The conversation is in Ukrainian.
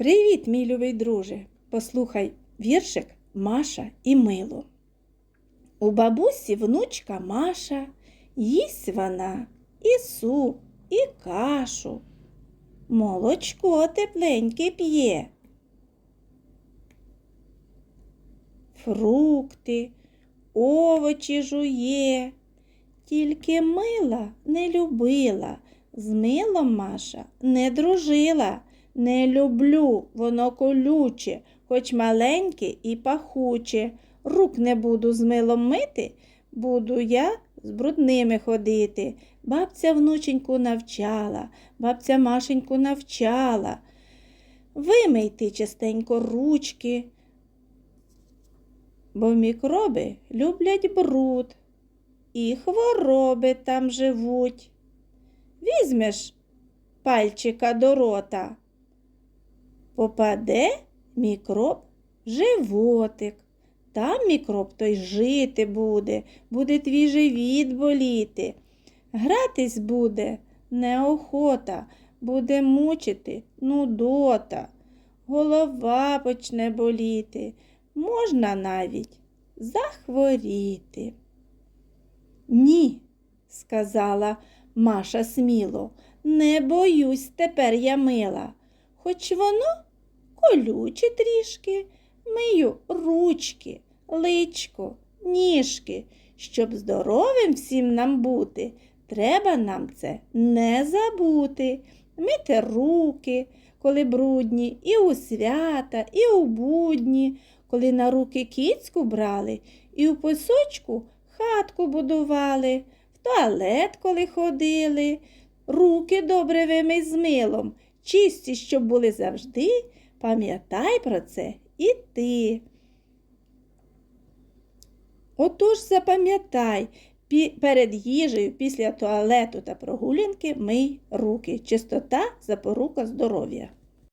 Привіт, мій любий друже! Послухай віршик Маша і Мило. У бабусі внучка Маша, їсть вона і суп, і кашу. Молочко тепленьке п'є. Фрукти, овочі жує. Тільки мила не любила, з милом Маша не дружила. Не люблю, воно колюче, хоч маленьке і пахуче. Рук не буду з милом мити, буду я з брудними ходити. Бабця внученьку навчала, бабця Машеньку навчала. Вимий ти частенько ручки, бо мікроби люблять бруд, і хвороби там живуть. Візьмеш пальчика до рота попаде мікроб животик. Там мікроб той жити буде, буде твій живіт боліти. Гратись буде неохота, буде мучити нудота. Голова почне боліти, можна навіть захворіти. Ні, сказала Маша сміло, не боюсь тепер я мила, хоч воно колюче трішки, мию ручки, личко, ніжки. Щоб здоровим всім нам бути, треба нам це не забути. Мити руки, коли брудні, і у свята, і у будні, коли на руки кіцьку брали, і у пісочку хатку будували, в туалет, коли ходили, руки добре вимий з милом, чисті, щоб були завжди. Пам'ятай про це і ти. Отож запам'ятай, перед їжею після туалету та прогулянки мий руки. Чистота запорука здоров'я.